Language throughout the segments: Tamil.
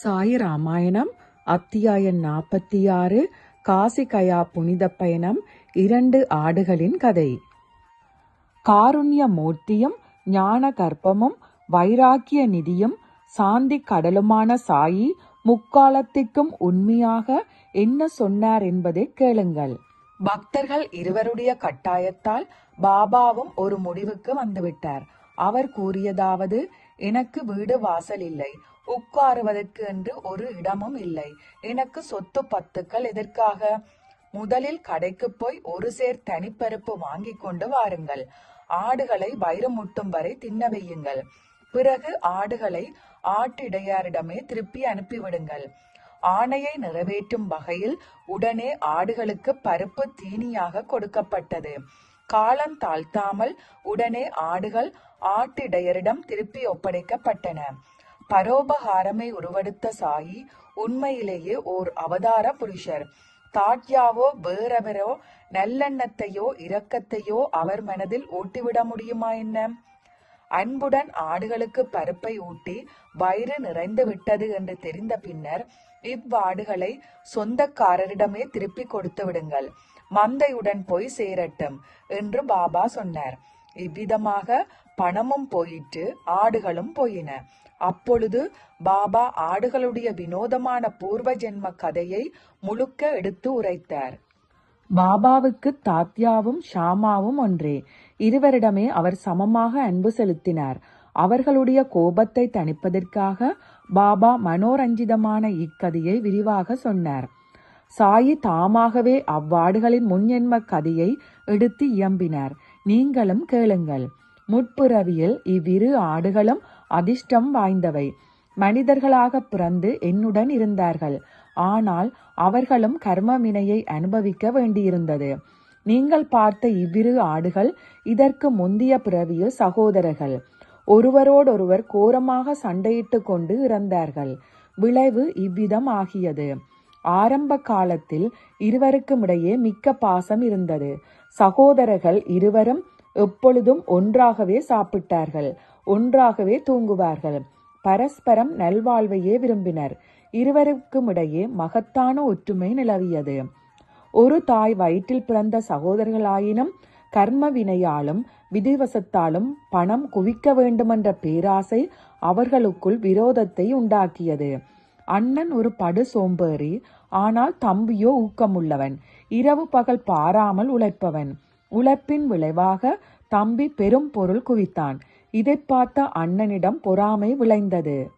சாய் ராமாயணம் அத்தியாயம் நாற்பத்தி ஆறு காசிகயா புனித பயணம் இரண்டு ஆடுகளின் கதை. காருண்ய மூர்த்தியும் ஞான கர்ப்பமும் வைராக்கிய நிதியும் சாந்தி கடலுமான சாயி முக்காலத்திற்கும் உண்மையாக என்ன சொன்னார் என்பதை கேளுங்கள். பக்தர்கள் இருவருடைய கட்டாயத்தால் பாபாவும் ஒரு முடிவுக்கு வந்துவிட்டார். அவர் கூறியதாவது எனக்கு வீடு வாசல் இல்லை. உட்காருவதற்கு என்று ஒரு இடமும் இல்லை. எனக்கு சொத்து பத்துக்கள் எதற்காக? முதலில் கடைக்கு போய் ஒரு சேர் தனிப்பருப்பு வாங்கி கொண்டு வாருங்கள். ஆடுகளை வயிறு முட்டும் வரை தின்ன வையுங்கள். பிறகு ஆடுகளை ஆட்டிடையாரிடமே திருப்பி அனுப்பிவிடுங்கள். ஆணையை நிறைவேற்றும் வகையில் உடனே ஆடுகளுக்கு பருப்பு தீனியாக கொடுக்கப்பட்டது. காலம் தாழ்த்தாமல் உடனே ஆடுகள் ஆட்டிடையரிடம் திருப்பி ஒப்படைக்கப்பட்டன. பரோபகாரமை உருவெடுத்த சாயி உண்மையிலேயே ஓர் அவதார புருஷர். தாட்யாவோ வேறவரோ நல்லெண்ணத்தையோ இரக்கத்தையோ அவர் மனதில் ஓட்டிவிட முடியுமா என்ன? அன்புடன் ஆடுகளுக்கு பருப்பை ஊட்டி வயிறு நிறைந்து விட்டது என்று தெரிந்த பின்னர் இவ்வாடுகளை சொந்தக்காரரிடமே திருப்பி கொடுத்து விடுங்கள். மந்தையுடன் போய் சேரட்டும் என்று பாபா சொன்னார். இவ்விதமாக பணமும் போயிட்டு ஆடுகளும் போயின. அப்பொழுது பாபா ஆடுகளுடைய வினோதமான பூர்வ ஜென்ம கதையை முழுக்க எடுத்து உரைத்தார். பாபாவுக்கு தாத்யாவும் ஷாமாவும் ஒன்றே. இருவரிடமே அவர் சமமாக அன்பு செலுத்தினார். அவர்களுடைய கோபத்தை தணிப்பதற்காக பாபா மனோரஞ்சிதமான இக்கதையை விரிவாக சொன்னார். சாயி தாமாகவே அவ்வாடுகளின் முன்ஜென்ம கதையை எடுத்து இயம்பினார். நீங்களும் கேளுங்கள். முட்புறவியில் இவ்விரு ஆடுகளும் அதிர்ஷ்டம் வாய்ந்தவை. மனிதர்களாக பிறந்து என்னுடன் இருந்தார்கள். ஆனால் அவர்களும் கர்மவினையை அனுபவிக்க வேண்டியிருந்தது. நீங்கள் பார்த்த இவ்விரு ஆடுகள் இதற்கு முந்திய பிறவியில் சகோதரர்கள். ஒருவரோடொருவர் கோரமாக சண்டையிட்டு கொண்டு இறந்தார்கள். விளைவு இவ்விதம் ஆகியது. ஆரம்ப காலத்தில் இருவருக்கும் இடையே மிக்க பாசம் இருந்தது. சகோதரர்கள் இருவரும் எப்பொழுதும் ஒன்றாகவே சாப்பிட்டார்கள். ஒன்றாகவே தூங்குவார்கள். பரஸ்பரம் நல்வாழ்வையே விரும்பினர். இருவருக்கும் இடையே மகத்தான ஒற்றுமை நிலவியது. ஒரு தாய் வயிற்றில் பிறந்த சகோதரர்களாயினும் கர்ம வினையாலும் விதிவசத்தாலும் பணம் குவிக்க வேண்டுமென்ற பேராசை அவர்களுக்குள் விரோதத்தை உண்டாக்கியது. அண்ணன் ஒரு படு சோம்பேறி ஆனால் தம்பியோ ஊக்கமுள்ளவன். இரவு பகல் பாராமல் உழைப்பவன். உழைப்பின் விளைவாக தம்பி பெரும் பொருள் குவித்தான். இதை பார்த்த அண்ணனிடம் பொறாமை விளைந்தது.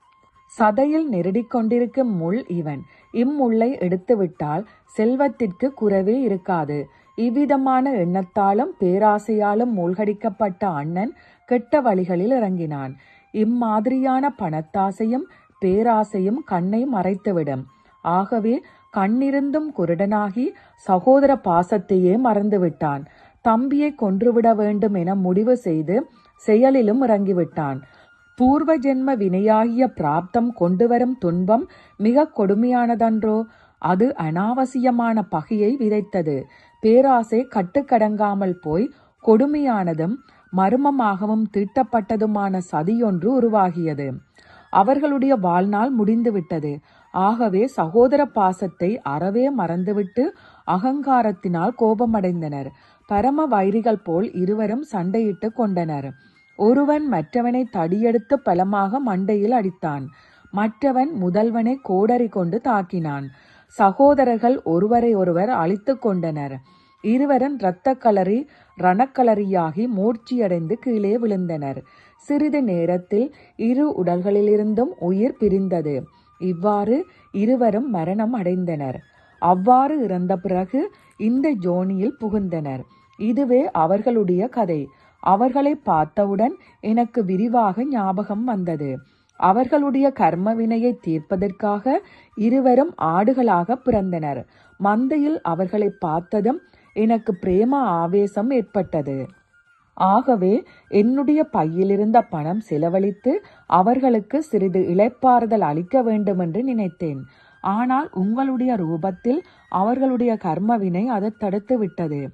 சதையில் நெருடிக் கொண்டிருக்கும் முள் இவன். இம்முள்ளை எடுத்துவிட்டால் செல்வத்திற்கு குறைவே இருக்காது. இவ்விதமான எண்ணத்தாலும் பேராசையாலும் மூழ்கடிக்கப்பட்ட அண்ணன் கெட்ட வழிகளில் இறங்கினான். இம்மாதிரியான பணத்தாசையும் பேராசையும் கண்ணை மறைத்துவிடும். ஆகவே கண்ணிருந்தும் குருடனாகி சகோதர பாசத்தையே மறந்துவிட்டான். தம்பியை கொன்றுவிட வேண்டும் என முடிவு செய்து செயலிலும் இறங்கிவிட்டான். பூர்வ ஜென்ம வினையாகிய பிராப்தம் கொண்டுவரும் துன்பம் மிக கொடுமையானதன்றோ? அது அனாவசியமான பகையை விதைத்தது. பேராசை கட்டுக்கடங்காமல் போய் கொடுமையானதும் மர்மமாகவும் தீட்டப்பட்டதுமான சதியொன்று உருவாகியது. அவர்களுடைய வாழ்நாள் முடிந்துவிட்டது. ஆகவே சகோதர பாசத்தை அறவே மறந்துவிட்டு அகங்காரத்தினால் கோபமடைந்தனர். பரம வைரிகள் போல் இருவரும் சண்டையிட்டு கொண்டனர். ஒருவன் மற்றவனை தடியெடுத்து பலமாக மண்டையில் அடித்தான். மற்றவன் முதல்வனை கோடரி கொண்டு தாக்கினான். சகோதரர்கள் ஒருவரை ஒருவர் அழித்து கொண்டனர். இருவரும் இரத்த கலரி ரணக்கலரியாகி மூர்ச்சியடைந்து கீழே விழுந்தனர். சிறிது நேரத்தில் இரு உடல்களிலிருந்தும் உயிர் பிரிந்தது. இவ்வாறு இருவரும் மரணம் அடைந்தனர். அவ்வாறு இறந்த பிறகு இந்த ஜோனியில் புகுந்தனர். இதுவே அவர்களுடைய கதை. அவர்களை பார்த்தவுடன் எனக்கு விரிவாக ஞாபகம் வந்தது. அவர்களுடைய கர்ம வினையை தீர்ப்பதற்காக இருவரும் ஆடுகளாக பிறந்தனர். மந்தையில் அவர்களை பார்த்ததும் எனக்கு பிரேம ஆவேசம் ஏற்பட்டது. ஆகவே என்னுடைய பையிலிருந்த பணம் செலவழித்து அவர்களுக்கு சிறிது இழைப்பாறுதல் அளிக்க வேண்டும் என்று நினைத்தேன். ஆனால் உங்களுடைய ரூபத்தில் அவர்களுடைய கர்மவினை அதை தடுத்து விட்டது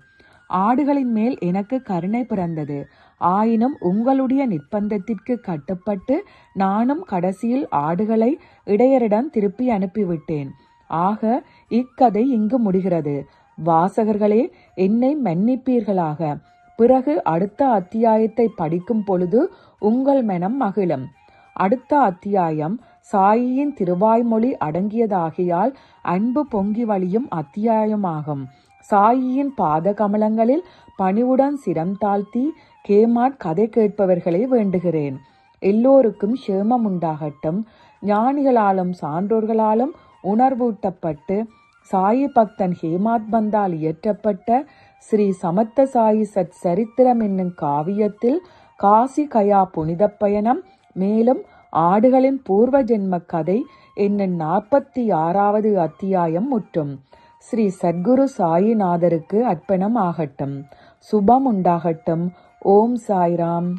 ஆடுகளின் மேல் எனக்கு கருணை பிறந்தது. ஆயினும் உங்களுடைய நிர்பந்தத்திற்கு கட்டுப்பட்டு நானும் கடைசியில் ஆடுகளை இடையரிடம் திருப்பி அனுப்பிவிட்டேன். ஆக இக்கதை இங்கு முடிகிறது. வாசகர்களே என்னை மன்னிப்பீர்களாக. பிறகு அடுத்த அத்தியாயத்தை படிக்கும் பொழுது உங்கள் மனம் மகிழும். அடுத்த அத்தியாயம் சாயியின் திருவாய்மொழி அடங்கியதாகியால் அன்பு பொங்கி வழியும் அத்தியாயமாகும். சாயியின் பாத கமலங்களில் பணிவுடன் சிரம் தாழ்த்தி கேமாட் கதை கேட்பவர்களை வேண்டுகிறேன். எல்லோருக்கும் சேமம் உண்டாகட்டும். ஞானிகளாலும் சான்றோர்களாலும் உணர்வூட்டப்பட்டு சாயி பக்தன் ஹேமாத் பந்தால் இயற்றப்பட்ட ஸ்ரீ சமத்த சாயி சத் சரித்திரம் என்னும் காவியத்தில் காசி கயா புனித பயணம் மேலும் ஆடுகளின் பூர்வ ஜென்ம கதை என்னும் நாற்பத்தி ஆறாவது அத்தியாயம் முற்றும். ஸ்ரீ சத்குரு சாயிநாதருக்கு அர்ப்பணம் ஆகட்டும். சுபம் உண்டாகட்டும். ஓம் சாய்ராம்.